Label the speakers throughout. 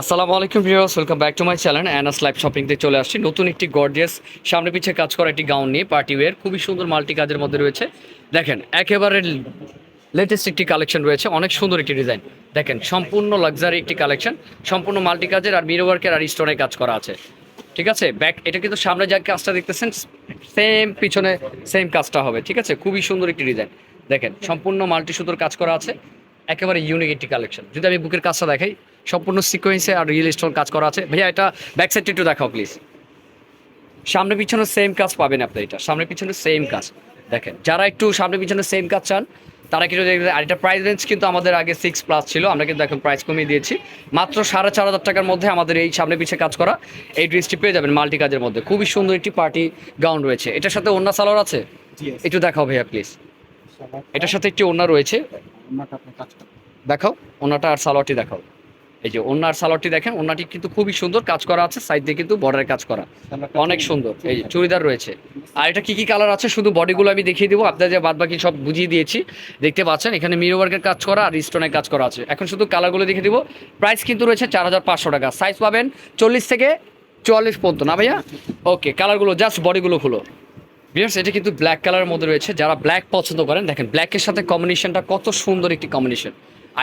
Speaker 1: আসসালামু আলাইকুম viewers welcome back to my channel Anas live শপিংতে চলে আসছি। নতুন একটি গর্জিয়াস সামনে পিছে কাজ করা একটি গাউন নিয়ে পার্টি ওয়্যার খুবই সুন্দর মাল্টি কাজের মধ্যে রয়েছে। দেখেন, একেবারে লেটেস্ট একটি কালেকশন রয়েছে, অনেক সুন্দর একটি ডিজাইন দেখেন, সম্পূর্ণ লাক্সারি একটি কালেকশন সম্পূর্ণ মাল্টি কাজের আর মিরো ওয়ার্কের আর স্টোনের কাজ করা আছে। ঠিক আছে? ব্যাক এটা কিন্তু সামনে যা কাজটা দেখতেছেন সেম পিছনে সেম কাজটা হবে, ঠিক আছে? খুবই সুন্দর একটি ডিজাইন দেখেন, সম্পূর্ণ মাল্টি সুতোর কাজ করা আছে, একেবারে ইউনিক একটি কালেকশন যদি আমি বুকের কাজটা দেখাই সম্পূর্ণ সিকোয়েন্সে আর রিয়েল স্টোন কাজ করা আছে। ভাইয়া এটা ব্যাক সাইডটা একটু দেখাও প্লিজ সামনে পিছনে সেম কাজ পাবেন আপনি এটা। সামনে পিছনে সেম কাজ। দেখেন যারা একটু সামনে পিছনে সেম কাজ চান তারা কিন্তু দেখবেন আর এটা প্রাইস রেঞ্জ কিন্তু আমাদের আগে সিক্স প্লাস ছিল আমরা কিন্তু এখন প্রাইস কমিয়ে দিয়েছি। মাত্র সাড়ে চার হাজার টাকার মধ্যে আমাদের এই সামনে পিছিয়ে কাজ করা এই ড্রেসটি পেয়ে যাবেন মাল্টি কাজের মধ্যে। খুবই সুন্দর একটি পার্টি গাউন রয়েছে। এটার সাথে অন্য সালোয়ার আছে? একটু দেখাও ভাইয়া প্লিজ এটার সাথে একটি ওড়না রয়েছে। দেখাও ওনাটা আর সালোয়ারটি দেখাও। এই যে ওনার সালোয়ারটি দেখেন ওনাটি কিন্তু খুবই সুন্দর কাজ করা আছে সাইড দিয়ে কিন্তু বর্ডারের কাজ করা। অনেক সুন্দর, এই চুড়িদার রয়েছে। আর এটা কি কি কালার আছে? শুধু বডিগুলো আমি দেখিয়ে দিব, আপনাদের যে বাদ বাকি সব বুঝিয়ে দিয়েছি, দেখতে পাচ্ছেন, এখানে মিরো ওয়ার্কের কাজ করা আর স্টোনের কাজ করা আছে। এখন শুধু কালারগুলো দেখিয়ে দিব প্রাইস কিন্তু রয়েছে চার হাজার পাঁচশো টাকা। সাইজ পাবেন চল্লিশ থেকে চুয়াল্লিশ পর্যন্ত, না ভাইয়া? ওকে কালারগুলো জাস্ট বডিগুলো খুলো। বিয়ার্স এটা কিন্তু ব্ল্যাক কালারের মধ্যে রয়েছে, যারা ব্ল্যাক পছন্দ করেন, দেখেন ব্ল্যাকের সাথে কম্বিনেশনটা কত সুন্দর একটি কম্বিনেশন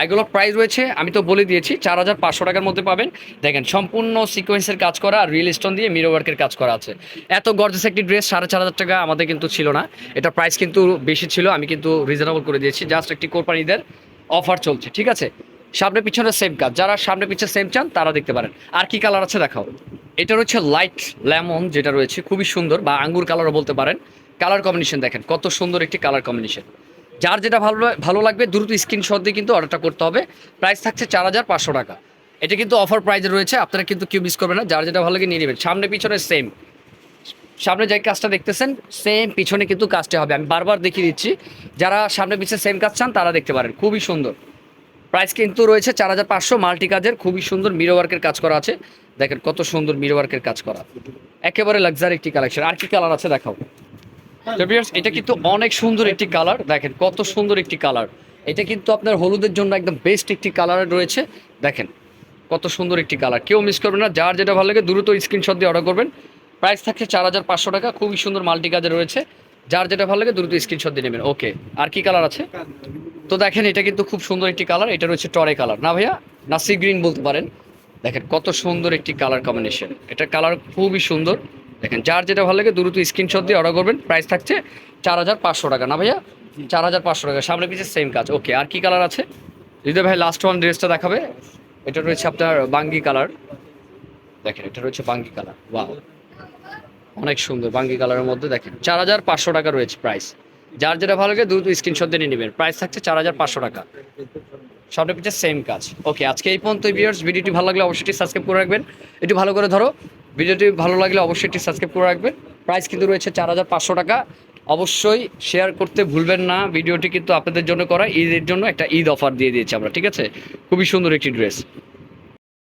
Speaker 1: এগুলোর প্রাইস রয়েছে, আমি তো বলে দিয়েছি, চার হাজার পাঁচশো টাকার মধ্যে পাবেন। দেখেন, সম্পূর্ণ সিকোয়েন্সের কাজ করা আর রিয়েল স্টোন দিয়ে মিরো ওয়ার্কের কাজ করা আছে। এত গর্জেস একটি ড্রেস সাড়ে চার হাজার টাকা আমাদের কিন্তু ছিল না। এটা প্রাইস কিন্তু বেশি ছিল, আমি কিন্তু রিজনেবল করে দিয়েছি। জাস্ট একটি কোরবানিদের অফার চলছে, ঠিক আছে? সামনে পিছনে সেম কাজ, যারা সামনে পিছনে সেম চান, তারা দেখতে পারেন। আর কি কালার আছে দেখাও। এটা রয়েছে লাইট লেমন যেটা রয়েছে, খুবই সুন্দর, বা আঙ্গুর কালারও বলতে পারেন। কালার কম্বিনেশন দেখেন, কত সুন্দর একটি কালার কম্বিনেশন যার যেটা ভালো ভালো লাগবে, দ্রুত স্ক্রিনশট দিয়ে কিন্তু অর্ডারটা করতে হবে। প্রাইস থাকছে চার হাজার পাঁচশো টাকা। এটা কিন্তু অফার প্রাইজে রয়েছে, আপনারা কিন্তু কেউ মিস করবেন না, যার যেটা ভালো লাগে নিয়ে নেবেন। সামনে, পিছনে সেম সামনে যে কাজটা দেখতেছেন সেম পিছনে কিন্তু কাজটা হবে। আমি বারবার দেখিয়ে দিচ্ছি, যারা সামনে পিছনে সেম কাজ চান, তারা দেখতে পারেন, খুবই সুন্দর। প্রাইস কিন্তু রয়েছে চার হাজার পাঁচশো মাল্টি কাজের খুবই সুন্দর মিরো ওয়ার্কের কাজ করা আছে। দেখেন কত সুন্দর মিরো ওয়ার্কের কাজ করা। একেবারে লাক্সারি একটি কালেকশন আর কি কালার আছে দেখাও। এটা কিন্তু অনেক সুন্দর একটি কালার দেখেন কত সুন্দর একটি কালার এটা কিন্তু আপনার হলুদের জন্য একদম বেস্ট একটি কালার রয়েছে। দেখেন কত সুন্দর একটি কালার কেউ মিস করবেন না, যার যেটা ভালো লাগে দ্রুত স্ক্রিনশট দিয়ে অর্ডার করবেন। প্রাইস থাকছে চার হাজার পাঁচশো টাকা, খুবই সুন্দর মাল্টি কাজে রয়েছে। যার যেটা ভালো লাগে দ্রুত স্ক্রিনশট দিয়ে নেবেন। ওকে আর কি কালার আছে? তো দেখেন এটা কিন্তু খুব সুন্দর একটি কালার এটা রয়েছে টরে কালার না ভাইয়া, না সি গ্রিন বলতে পারেন। দেখেন কত সুন্দর একটি কালার কম্বিনেশন এটা কালার খুবই সুন্দর। দেখেন, যার যেটা ভালো লাগে দ্রুত স্ক্রিনশট দিয়ে অর্ডার করবেন। প্রাইস থাকছে চার হাজার পাঁচশো টাকা। না ভাইয়া? চার হাজার পাঁচশো টাকা। সামনে পিছিয়ে সেম কাজ। ওকে আর কি কালার আছে? হৃদয় ভাই লাস্ট ওয়ান ড্রেসটা দেখাবে। এটা রয়েছে আপনার বাঙ্গি কালার দেখেন, এটা রয়েছে বাঙ্গি কালার ওয়াও অনেক সুন্দর বাঙ্গি কালারের মধ্যে দেখেন। চার হাজার পাঁচশো টাকা রয়েছে প্রাইস যার যেটা ভালো লাগে দ্রুত স্ক্রিনশট দিয়ে নেবেন। প্রাইস থাকছে চার হাজার পাঁচশো টাকা। সামনে পিছিয়ে সেম কাজ। ওকে আজকে এই পর্যন্ত ভিডিওটি ভালো লাগলে অবশ্যই সাবস্ক্রাইব করে রাখবেন। একটু ভালো করে ধরো। ভিডিওটি ভালো লাগলে অবশ্যই একটি সাবস্ক্রাইব করে রাখবেন। প্রাইস কিন্তু রয়েছে চার হাজার পাঁচশো টাকা। অবশ্যই শেয়ার করতে ভুলবেন না। ভিডিওটি কিন্তু আপনাদের জন্য করা, ঈদের জন্য একটা ঈদ অফার দিয়ে দিয়েছে আমরা, ঠিক আছে? খুবই সুন্দর একটি ড্রেস।